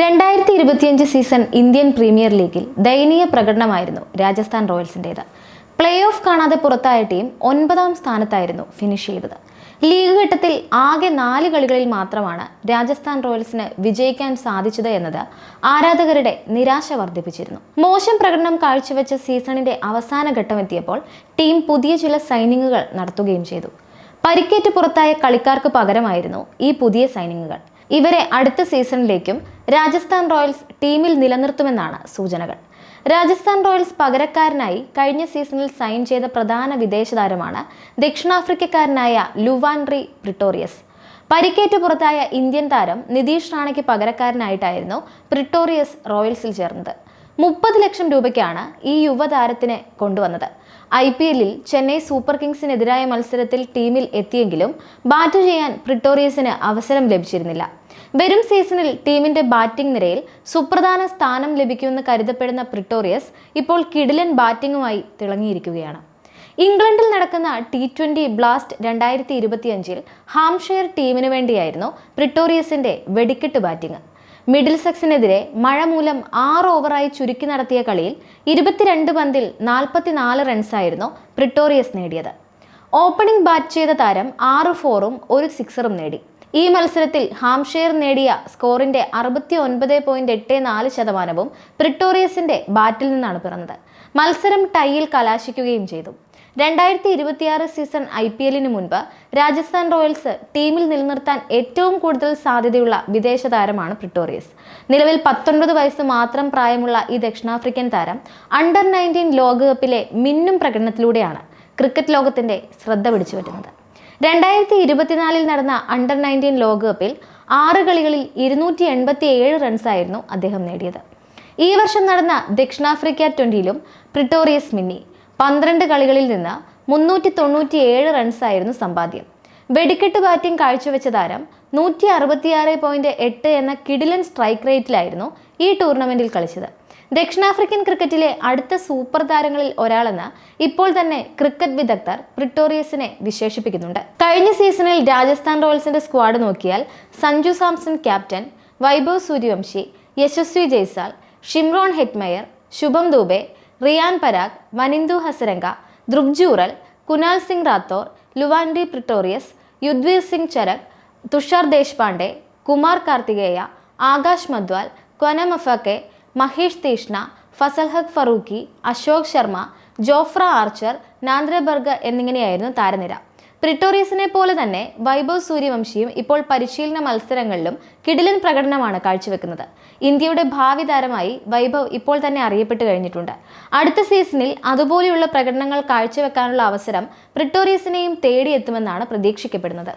രണ്ടായിരത്തി ഇരുപത്തിയഞ്ച് season Indian premier ലീഗിൽ ദയനീയ പ്രകടനമായിരുന്നു രാജസ്ഥാൻ റോയൽസിന്റേത് പ്ലേ ഓഫ് കാണാതെ പുറത്തായ ടീം ഒൻപതാം സ്ഥാനത്തായിരുന്നു ഫിനിഷ് ചെയ്തത്. ലീഗ് ഘട്ടത്തിൽ ആകെ നാല് കളികളിൽ മാത്രമാണ് രാജസ്ഥാൻ റോയൽസിന് വിജയിക്കാൻ സാധിച്ചത് എന്നത് ആരാധകരുടെ നിരാശ വർദ്ധിപ്പിച്ചിരുന്നു. മോശം പ്രകടനം കാഴ്ചവെച്ച സീസണിന്റെ അവസാന ഘട്ടമെത്തിയപ്പോൾ ടീം പുതിയ ചില സൈനിങ്ങുകൾ നടത്തുകയും ചെയ്തു. പരിക്കേറ്റ് പുറത്തായ കളിക്കാർക്ക് പകരമായിരുന്നു ഈ പുതിയ സൈനിങ്ങുകൾ. ഇവരെ അടുത്ത സീസണിലേക്കും രാജസ്ഥാൻ റോയൽസ് ടീമിൽ നിലനിർത്തുമെന്നാണ് സൂചനകൾ. രാജസ്ഥാൻ റോയൽസ് പകരക്കാരനായി കഴിഞ്ഞ സീസണിൽ സൈൻ ചെയ്ത പ്രധാന വിദേശ താരമാണ് ദക്ഷിണാഫ്രിക്കക്കാരനായ ലുവാൻറി പ്രിട്ടോറിയസ്. പരിക്കേറ്റ് പുറത്തായ ഇന്ത്യൻ താരം നിതീഷ് റാണയ്ക്ക് പകരക്കാരനായിട്ടായിരുന്നു പ്രിട്ടോറിയസ് റോയൽസിൽ ചേർന്നത്. മുപ്പത് ലക്ഷം രൂപയ്ക്കാണ് ഈ യുവതാരത്തിനെ കൊണ്ടുവന്നത്. ഐ പി എല്ലിൽ ചെന്നൈ സൂപ്പർ കിങ്സിനെതിരായ മത്സരത്തിൽ ടീമിൽ എത്തിയെങ്കിലും ബാറ്റ് ചെയ്യാൻ പ്രിട്ടോറിയസിന് അവസരം ലഭിച്ചിരുന്നില്ല. വരും സീസണിൽ ടീമിന്റെ ബാറ്റിംഗ് നിരയിൽ സുപ്രധാന സ്ഥാനം ലഭിക്കുമെന്ന് കരുതപ്പെടുന്ന പ്രിട്ടോറിയസ് ഇപ്പോൾ കിടിലൻ ബാറ്റിംഗുമായി തിളങ്ങിയിരിക്കുകയാണ്. ഇംഗ്ലണ്ടിൽ നടക്കുന്ന ടി ട്വന്റി ബ്ലാസ്റ്റ് രണ്ടായിരത്തി ഇരുപത്തിയഞ്ചിൽ ഹാംഷെയർ ടീമിനു വേണ്ടിയായിരുന്നു പ്രിട്ടോറിയസിന്റെ വെടിക്കെട്ട് ബാറ്റിംഗ്. മിഡിൽ സെക്സിനെതിരെ മഴ മൂലം ആറ് ഓവറായി ചുരുക്കി നടത്തിയ കളിയിൽ ഇരുപത്തിരണ്ട് പന്തിൽ നാൽപ്പത്തിനാല് റൺസായിരുന്നു പ്രിട്ടോറിയസ് നേടിയത്. ഓപ്പണിംഗ് ബാറ്റ് ചെയ്ത താരം ആറ് ഫോറും ഒരു സിക്സറും നേടി. ഈ മത്സരത്തിൽ ഹാംഷെയർ നേടിയ സ്കോറിന്റെ അറുപത്തി ഒൻപത് പോയിന്റ് എട്ട് നാല് ശതമാനവും പ്രിട്ടോറിയസിന്റെ ബാറ്റിൽ നിന്നാണ് പിറന്നത്. മത്സരം ടൈയിൽ കലാശിക്കുകയും ചെയ്തു. രണ്ടായിരത്തി ഇരുപത്തിയാറ് സീസൺ ഐ പി എല്ലിന് മുൻപ് രാജസ്ഥാൻ റോയൽസ് ടീമിൽ നിലനിർത്താൻ ഏറ്റവും കൂടുതൽ സാധ്യതയുള്ള വിദേശ താരമാണ് പ്രിട്ടോറിയസ്. നിലവിൽ പത്തൊൻപത് വയസ്സ് മാത്രം പ്രായമുള്ള ഈ ദക്ഷിണാഫ്രിക്കൻ താരം അണ്ടർ നയന്റീൻ ലോകകപ്പിലെ മിന്നും പ്രകടനത്തിലൂടെയാണ് ക്രിക്കറ്റ് ലോകത്തിന്റെ ശ്രദ്ധ പിടിച്ചുപറ്റുന്നത്. രണ്ടായിരത്തി ഇരുപത്തിനാലിൽ നടന്ന അണ്ടർ നയന്റീൻ ലോകകപ്പിൽ ആറ് കളികളിൽ ഇരുന്നൂറ്റി എൺപത്തി ഏഴ് റൺസായിരുന്നു അദ്ദേഹം നേടിയത്. ഈ വർഷം നടന്ന ദക്ഷിണാഫ്രിക്ക ട്വന്റിയിലും പ്രിട്ടോറിയസ് മിന്നി. പന്ത്രണ്ട് കളികളിൽ നിന്ന് മുന്നൂറ്റി തൊണ്ണൂറ്റി ഏഴ് റൺസായിരുന്നു സമ്പാദ്യം. വെടിക്കെട്ട് ബാറ്റിംഗ് കാഴ്ചവെച്ച താരം നൂറ്റി അറുപത്തിയാറ് പോയിന്റ് എട്ട് എന്ന കിഡിലൻ സ്ട്രൈക്ക് റേറ്റിലായിരുന്നു ഈ ടൂർണമെന്റിൽ കളിച്ചത്. ദക്ഷിണാഫ്രിക്കൻ ക്രിക്കറ്റിലെ അടുത്ത സൂപ്പർ താരങ്ങളിൽ ഒരാളെന്ന് ഇപ്പോൾ തന്നെ ക്രിക്കറ്റ് വിദഗ്ധർ പ്രിട്ടോറിയസിനെ വിശേഷിപ്പിക്കുന്നുണ്ട്. കഴിഞ്ഞ സീസണിൽ രാജസ്ഥാൻ റോയൽസിന്റെ സ്ക്വാഡ് നോക്കിയാൽ Sanju Samson captain Vaibhav Suryavanshi Yashasvi Jaiswal Shimron Hetmyer Shubham Dubey Riyan Parag Wanindu Hasaranga Dhruv Jurel Kunal Singh Rathore Lhuandre Pretorius Yudhvir Singh Charak Tushar Deshpande Kumar Kartikeya Akash Madhwal Kwena Maphaka Maheesh Theekshana Fazalhaq Farooqi Ashok Sharma Jofra Archer Nandre Burger എന്നിങ്ങനെയായിരുന്നു താരനിര. പ്രിട്ടോറിയസിനെ പോലെ തന്നെ വൈഭവ് സൂര്യവംശിയും ഇപ്പോൾ പരിശീലന മത്സരങ്ങളിലും കിടിലൻ പ്രകടനമാണ് കാഴ്ചവെക്കുന്നത്. ഇന്ത്യയുടെ ഭാവി താരമായി വൈഭവ് ഇപ്പോൾ തന്നെ അറിയപ്പെട്ടു കഴിഞ്ഞിട്ടുണ്ട്. അടുത്ത സീസണിൽ അതുപോലെയുള്ള പ്രകടനങ്ങൾ കാഴ്ചവെക്കാനുള്ള അവസരം പ്രിട്ടോറിയസിനെയും തേടിയെത്തുമെന്നാണ് പ്രതീക്ഷിക്കപ്പെടുന്നത്.